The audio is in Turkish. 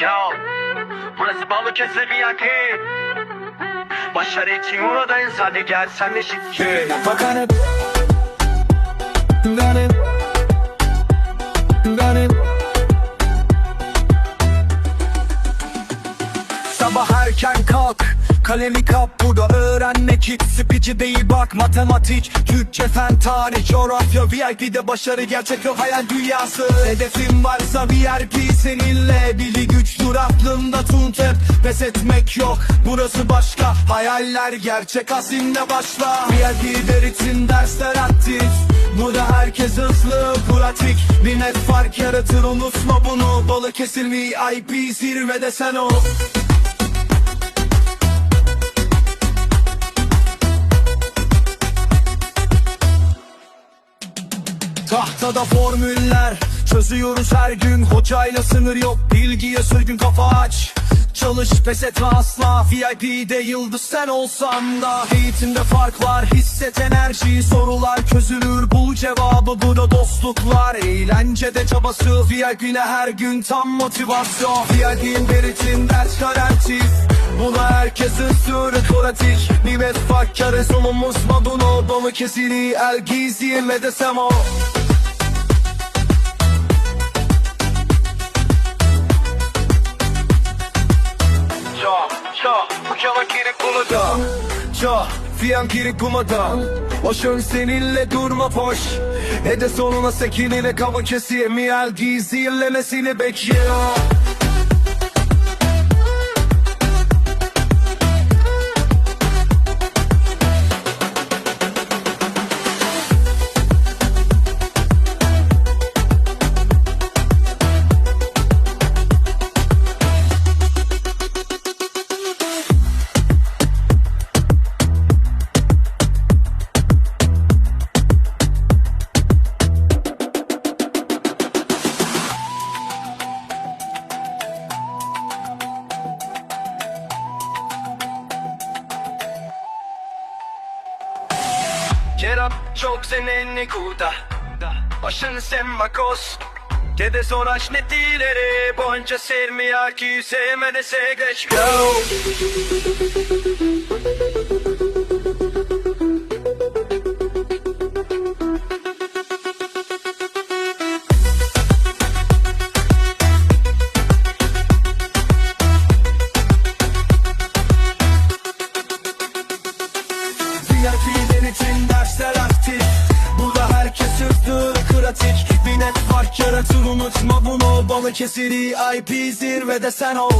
Yo, burası Balıkesir VIP. Başarı için buradayız hadi gel sen de şirket. Bakanım Benim Benim Sabah erken kalk Kalemi kap burada öğrenmek hiç sıkıcı değil. Bak Matematik, Türkçe, fen, tarih, coğrafya VIP'de başarı gerçek yok hayal dünyası. Hedefin varsa VIP seninle. Bili güçtür aklımda tut hep. Pes etmek yok burası başka. Hayaller gerçek azimle başla. VIP için dersler aktif. Burada herkes hızlı pratik. Bir net fark yaratır unutma bunu. Balıkesir VIP zirvede sen ol Tahtada formüller Çözüyoruz her gün. Hocayla sınır yok Bilgiye sürgün kafa aç. Çalış pes etme asla. VIP'de yıldız sen olsan da. Eğitimde fark var Hisset enerjiyi Sorular çözülür Bul cevabı. Burada dostluklar Eğlencede çabası. VIP'ne her gün tam motivasyon. VIP'in bir için ders garanti Buna herkesin sürü pratik. Nimet fakkarı sunumuz maduno Balı kesiri el gizli desem o Yo, yo, bu yava gerek bunu da Ca Fiyan girik kumada Boşun seninle durma boş. E de sonuna sekinine kava kesiye Miyal gizillemesini bekliyor Kerap çok seninle kuda. Başın sen makos Dede soraç netileri Bonca sevmiyor ki sevmedi geç Go Yaratır unutma bunu. Balıkesir IP zirvede sen ol